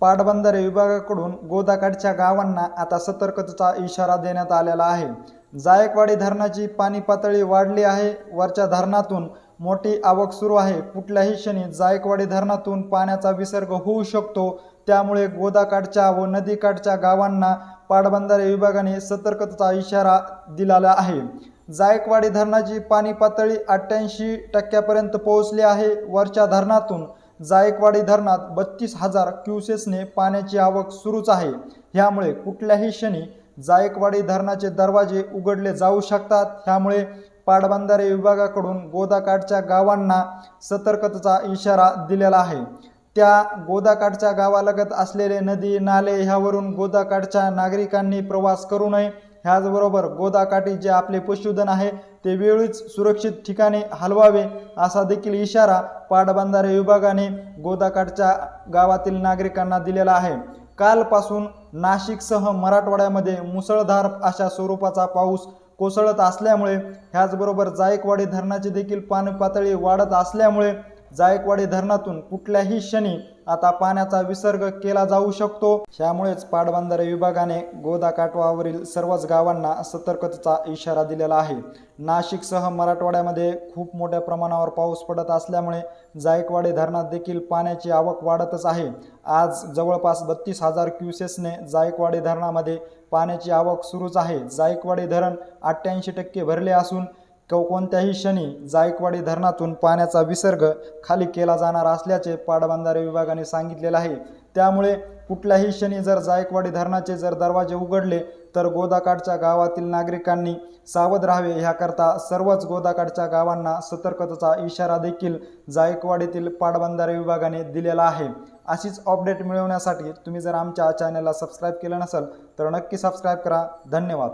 पाटबंधारे विभागाकडून गोदाकाठच्या गावांना आता सतर्कतेचा इशारा देण्यात आलेला आहे. जायकवाडी धरणाची पाणी पातळी वाढली आहे. वरच्या धरणातून मोठी आवक सुरू आहे. कुठल्याही क्षणी जायकवाडी धरणातून पाण्याचा विसर्ग होऊ शकतो. त्यामुळे गोदाकाठच्या व नदीकाठच्या गावांना पाटबंधारे विभागाने सतर्कतेचा इशारा दिलेला आहे. जायकवाडी धरणाची पाणी पातळी अठ्ठ्याऐंशी टक्क्यापर्यंत पोहोचली आहे. वरच्या धरणातून जायकवाडी धरणात बत्तीस हजार क्युसेसने पाण्याची आवक सुरूच आहे. ह्यामुळे कुठल्याही क्षणी जायकवाडी धरणाचे दरवाजे उघडले जाऊ शकतात. ह्यामुळे पाटबंधारे विभागाकडून गोदाकाठच्या गावांना सतर्कतेचा इशारा दिलेला आहे. त्या गोदाकाठच्या गावालगत असलेले नदी नाले ह्यावरून गोदाकाठच्या नागरिकांनी प्रवास करू नये. ह्याचबरोबर गोदाकाठी जे आपले पशुधन आहे ते वेळीच सुरक्षित ठिकाणी हलवावे असा देखील इशारा पाटबंधारे विभागाने गोदाकाठच्या गावातील नागरिकांना दिलेला आहे. कालपासून नाशिकसह मराठवाड्यामध्ये मुसळधार अशा स्वरूपाचा पाऊस कोसळत असल्यामुळे ह्याचबरोबर जायकवाडी धरणाची देखील पाणी पातळी वाढत असल्यामुळे जायकवाडी धरणातून कुठल्याही क्षणी आता पाण्याचा विसर्ग केला जाऊ शकतो. त्यामुळेच पाटबंधारे विभागाने गोदाकाठवावरील सर्वच गावांना सतर्कतेचा इशारा दिलेला आहे. नाशिकसह मराठवाड्यामध्ये खूप मोठ्या प्रमाणावर पाऊस पडत असल्यामुळे जायकवाडी धरणात देखील पाण्याची आवक वाढतच आहे. आज जवळपास बत्तीस हजार क्युसेसने जायकवाडी धरणामध्ये पाण्याची आवक सुरूच आहे. जायकवाडी धरण अठ्ठ्याऐंशी टक्के भरले असून को कोणत्याही क्षणी जायकवाडी धरणातून पाण्याचा विसर्ग खाली केला जाणार असल्याचे पाटबंधारे विभागाने सांगितलेलं आहे. त्यामुळे कुठल्याही क्षणी जर जायकवाडी धरणाचे जर दरवाजे उघडले तर गोदाकाठच्या गावातील नागरिकांनी सावध राहावे. ह्याकरता सर्वच गोदाकाठच्या गावांना सतर्कतेचा इशारा देखील जायकवाडीतील पाटबंधारे विभागाने दिलेला आहे. अशीच अपडेट मिळवण्यासाठी तुम्ही जर आमच्या चॅनलला सबस्क्राईब केलं नसेल तर नक्की सबस्क्राईब करा. धन्यवाद.